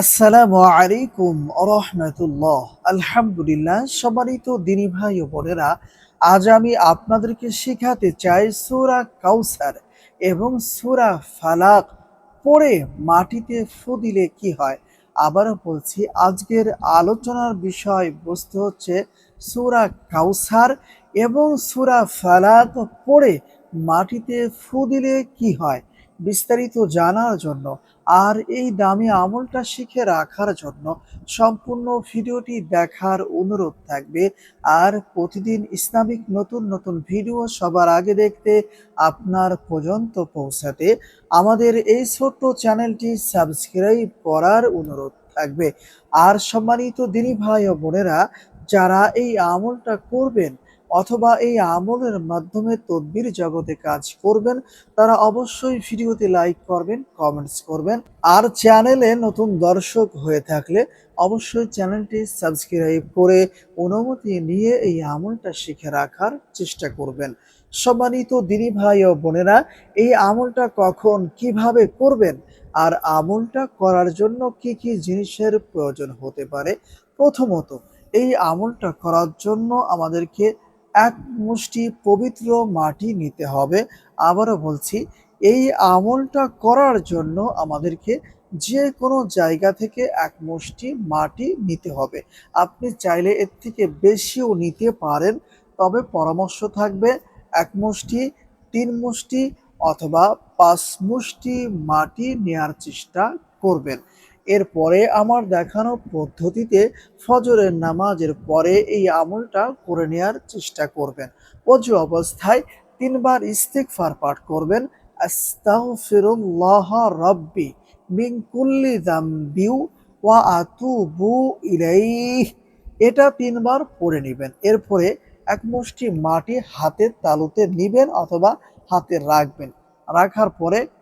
আসসালামু আলাইকুম রহমতুল্লাহ। আলহামদুলিল্লাহ সবারই তো দিনী ভাই ও বোনেরা, আজ আমি আপনাদেরকে শেখাতে চাই সুরা কাউসার এবং সুরা ফালাক। পড়ে মাটিতে ফু দিলে কি হয়? আবারও বলছি, আজকের আলোচনার বিষয় বস্তু হচ্ছে সুরা কাউসার এবং সুরা ফালাক পড়ে মাটিতে ফু দিলে কি হয়? বিস্তারিত জানার জন্য আর এই দামি আমলটা শিখে রাখার জন্য সম্পূর্ণ ভিডিওটি দেখার অনুরোধ থাকবে। আর প্রতিদিন ইসলামিক নতুন নতুন ভিডিও সবার আগে দেখতে আপনার পর্যন্ত পৌঁছাতে আমাদের এই ছোট্ট চ্যানেলটি সাবস্ক্রাইব করার অনুরোধ থাকবে। আর সম্মানিত দিনী ভাই ও বোনেরা, যারা এই আমলটা করবেন অথবা এই আমলের মাধ্যমে তদবির জগতে কাজ করবেন, তারা অবশ্যই ভিডিওতে লাইক করবেন কমেন্টস করবেন। আর চ্যানেলে নতুন দর্শক হয়ে থাকলে অবশ্যই চ্যানেলটি সাবস্ক্রাইব করে অনুমতি নিয়ে এই আমলটা শিখে রাখার চেষ্টা করবেন। সম্মানিত দিনী ভাই ও বোনেরা, এই আমলটা কখন কীভাবে করবেন আর আমলটা করার জন্য কি কি জিনিসের প্রয়োজন হতে পারে? প্রথমত, এই আমলটা করার জন্য আমাদেরকে এক মুষ্টি পবিত্র মাটি নিতে হবে। আবারও বলছি, এই আমলটা করার জন্য আমাদেরকে যে কোনো জায়গা থেকে এক মুষ্টি মাটি নিতে হবে। আপনি চাইলে এর থেকে বেশিও নিতে পারেন, তবে পরামর্শ থাকবে এক মুষ্টি, তিন মুষ্টি অথবা পাঁচ মুষ্টি মাটি নেয়ার চেষ্টা করবেন। এরপরে আমার দেখানো পদ্ধতিতে ফজরের নামাজের পরে এই আমলটা করে নেওয়ার চেষ্টা করবেন। অজু অবস্থায় তিনবার ইস্তিগফার পাঠ করবেন। রাব্বি মিন কুল্লি যামবিউ ওয়া আতুবু ইলাইহ। এটা তিনবার পড়ে নেবেন। এরপরে এক মুষ্টি মাটি হাতের তালুতে নিবেন অথবা হাতে রাখবেন। রাখার পরে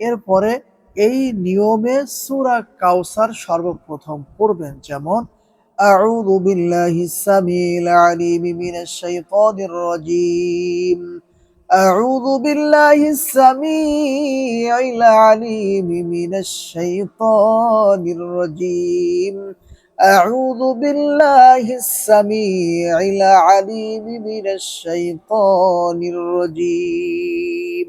এরপরে এই নিয়মে সূরা কাউসার সর্বপ্রথম পড়বেন যেমন أعوذ بالله السميع العليم من الشيطان الرجيم أعوذ بالله السميع العليم من الشيطان الرجيم أعوذ بالله السميع العليم من الشيطان الرجيم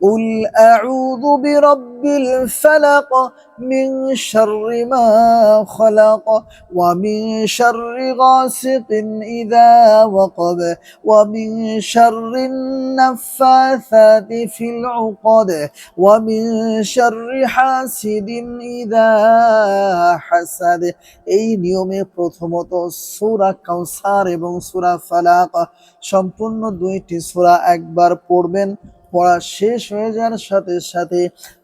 قل أعوذ برب الفلق من شر ما خلق ومن شر غاسق إذا وقب ومن شر النفاثات في العقد ومن شر حاسد إذا حسد এই নিয়মে প্রথমত সূরা কাউসার এবং সূরা ফালাক সম্পূর্ণ দুইটি সূরা একবার পড়বেন পড়া শেষ হয়ে যাওয়ার সাথে সাথে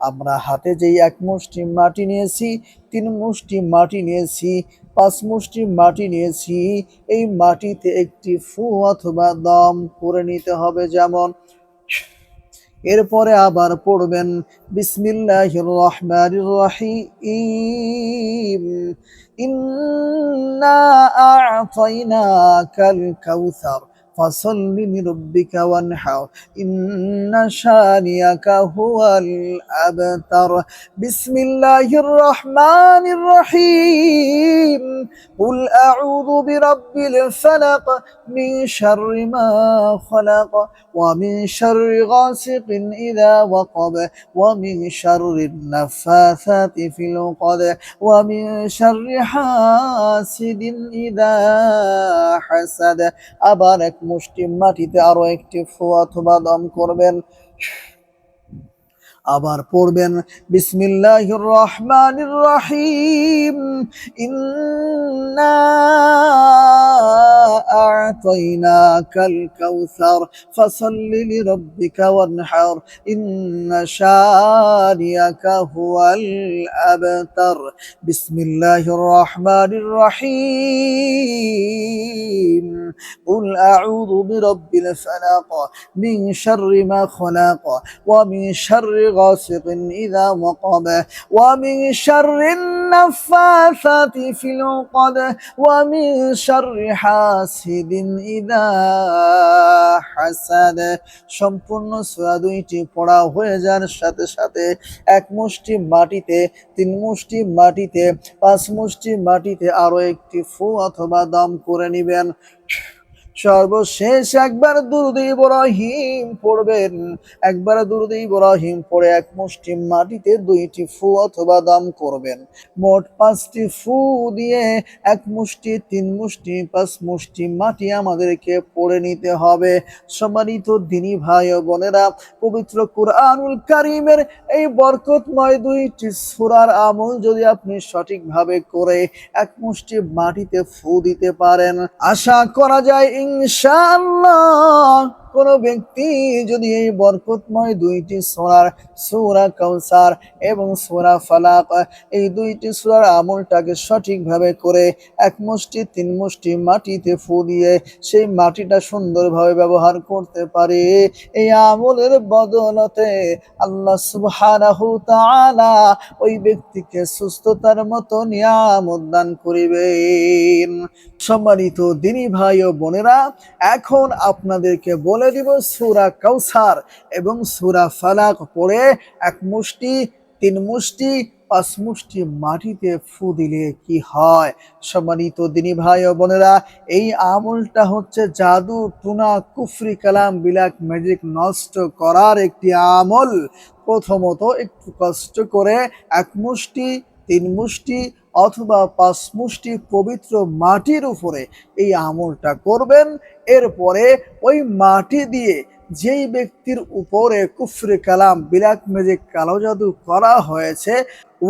আমরা হাতে যেই এক মুষ্টি মাটি নিয়েছি, তিন মুষ্টি মাটি নিয়েছি, পাঁচ মুষ্টি মাটি নিয়েছি, এই মাটিতে একটি ফু অথবা দম করে নিতে হবে যেমন। এরপরে আবার পড়বেন, বিসমিল্লাহির রহমানির রহিম, ইন্না আ'তাইনাকাল কাউসার। فصل لربك وانحر. إن شانئك هو الأبتر. بسم الله الرحمن الرحيم. قل أعوذ برب الفلق من شر ما خلق ومن شر غاسق إذا وقب ومن شر النفاثات في العقد ومن شر حاسد إذا حسد. أبارك মুষ্টি মাটিতে আরও একটি ফু অথবা দম করবেন। আবার পড়বেন বিসমিল্লাহির রহমানির রহিম ইন্না আ'তাইনাকাল কাউসার ফাসাল্লি লিরাব্বিকা ওয়ানহার ইন্না শানিয়াকা হুয়াল আবতার বিসমিল্লাহির রহমানির রহিম قل أعوذ برب الفلق من شر ما خلق ومن شر غاسق إذا وقب ومن شر النفاثات في العقد ومن شر حاسد إذا حسد সম্পূর্ণ সূরা দুইটি পড়া হয়ে যাওয়ার সাথে সাথে এক মুষ্টি মাটিতে তিন মুষ্টি মাটিতে পাঁচ মুষ্টি মাটিতে আরো একটি ফু অথবা দম করে নিবেন সর্বশেষ একবার দুরুদ ইব্রাহিম পড়বেন। একবার দুরুদ ইব্রাহিম পড়ে এক মুষ্টি মাটিতে দুইটি ফু অথবা দাম করবেন। মোট পাঁচটি ফু দিয়ে এক মুষ্টি, তিন মুষ্টি, পাঁচ মুষ্টি মাটি আমাদেরকে পড়ে নিতে হবে। সম্মানিত দিনী ভাই ও বোনেরা, পবিত্র কুরআনুল কারিমের এই বরকতময় দুইটি সূরার আমল যদি আপনি সঠিকভাবে করে এক মুষ্টি মাটিতে ফু দিতে পারেন, আশা করা যায় ইনশাআল্লাহ কোন ব্যক্তি যদি এই বরকতময় দুইটি সোনার সূরা কাউসার এবং সূরা ফালাক, এই দুইটি সূরার আমলটাকে সঠিকভাবে করে এক মুষ্টি, তিন মুষ্টি মাটিতে ফু দিয়ে সেই মাটিটা সুন্দরভাবে ব্যবহার করতে পারে। এই আমলের বদলতে আল্লাহ সুবহানাহু তাআলা ওই ব্যক্তিকে সুস্থতার মতো নিয়ামত দান করিবেন। সম্মানিত দিনী ভাই ও বোনেরা, এখন আপনাদেরকে বলে দিব সুরা কাউসার এবং সুরা ফালাক পড়ে এক মুষ্টি, তিন মুষ্টি, পাঁচ মুষ্টি মাটিতে ফু দিলে কি হয়? সম্মানিত দিনী ভাই ও বোনেরা, এই আমলটা হচ্ছে জাদু, টুনা, কুফরি, কালাম বিলাক ম্যাজিক নষ্ট করার একটি আমল। প্রথমত একটু কষ্ট করে এক মুষ্টি, তিন মুষ্টি অথবা পাঁচ মুষ্টি পবিত্র মাটির উপরে এই আমলটা করবেন। এরপরে ওই মাটি দিয়ে যেই ব্যক্তির উপরে কুফরে কালাম, বিলাক মেজে কালো জাদু করা হয়েছে,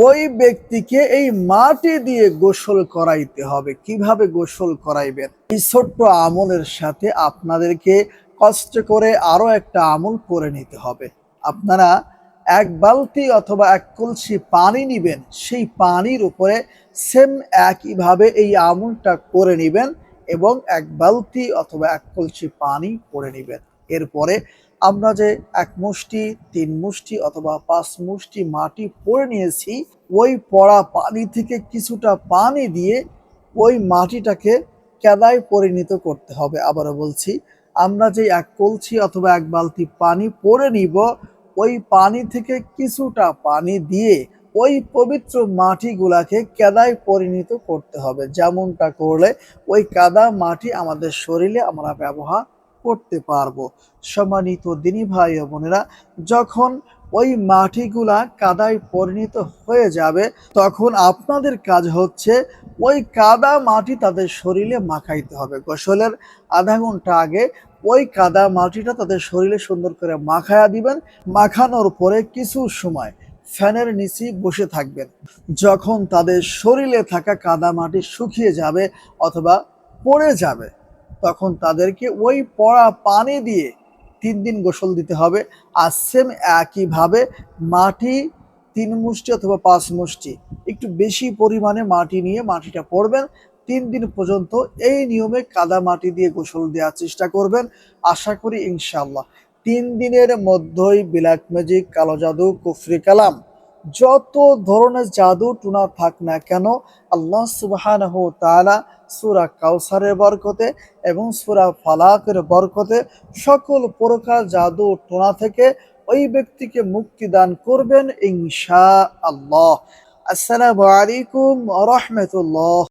ওই ব্যক্তিকে এই মাটি দিয়ে গোসল করাইতে হবে। কীভাবে গোসল করাইবেন? এই ছোট্ট আমলের সাথে আপনাদেরকে কষ্ট করে আরও একটা আমল করে নিতে হবে। আপনারা এক বালতি অথবা এক কলসি পানি নিবেন, সেই পানির উপরে সেম একইভাবে এই আমলটা করে নিবেন এবং এক বালতি অথবা এক কলসি পানি করে নিবেন। এরপরে আমরা যে এক মুষ্টি, তিন মুষ্টি অথবা পাঁচ মুষ্টি মাটি পরে নিয়েছি, ওই পড়া পানি থেকে কিছুটা পানি দিয়ে ওই মাটিটাকে কেদায় পরিণত করতে হবে। আবারও বলছি, আমরা যে এক কলসি অথবা এক বালতি পানি পরে নিব ওই পানি থেকে কিছুটা পানি দিয়ে ওই পবিত্র মাটিগুলাকে কেদায় পরিণত করতে হবে। যেমনটা করলে ওই কাদা মাটি আমাদের শরীরে আমরা ব্যবহার করতে পারব। সম্মানিত দিনী ভাই বোনেরা, যখন ওই মাটিগুলা কাদায় পরিণত হয়ে যাবে, তখন আপনাদের কাজ হচ্ছে ওই কাদা মাটি তাদের শরীরে মাখাইতে হবে। গোসলের আধা ঘণ্টা আগে ওই কাদা মাটিটা তাদের শরীরে সুন্দর করে মাখায়া দিবেন। মাখানোর পরে কিছু সময় ফ্যানের নিচে বসে থাকবেন। যখন তাদের শরীরে থাকা কাদা মাটি শুকিয়ে যাবে অথবা পড়ে যাবে, তখন তাদেরকে ওই পড়া পানি দিয়ে তিন দিন গোসল দিতে হবে। আর সেম একইভাবে মাটি তিন মুষ্টি অথবা পাঁচ মুষ্টি, একটু বেশি পরিমাণে মাটি নিয়ে মাটিটা পড়বেন। তিন দিন পর্যন্ত এই নিয়মে কাদা মাটি দিয়ে গোসল দেওয়ার চেষ্টা করবেন। আশা করি ইনশাল্লাহ তিন দিনের মধ্যেই বিলাক ম্যাজিক, কালো জাদু, কুফরি কালাম, যত ধরনের জাদু টুনা থাক না কেন, আল্লাহ সুবহানাহু সূরা কাউসারের বরকতে এবং সুরা ফালাকের বরকতে সকল প্রকার জাদু টোনা থেকে ওই ব্যক্তিকে মুক্তি দান করবেন ইনশা আল্লাহ আসসালামু আলাইকুম রাহমাতুল্লাহ।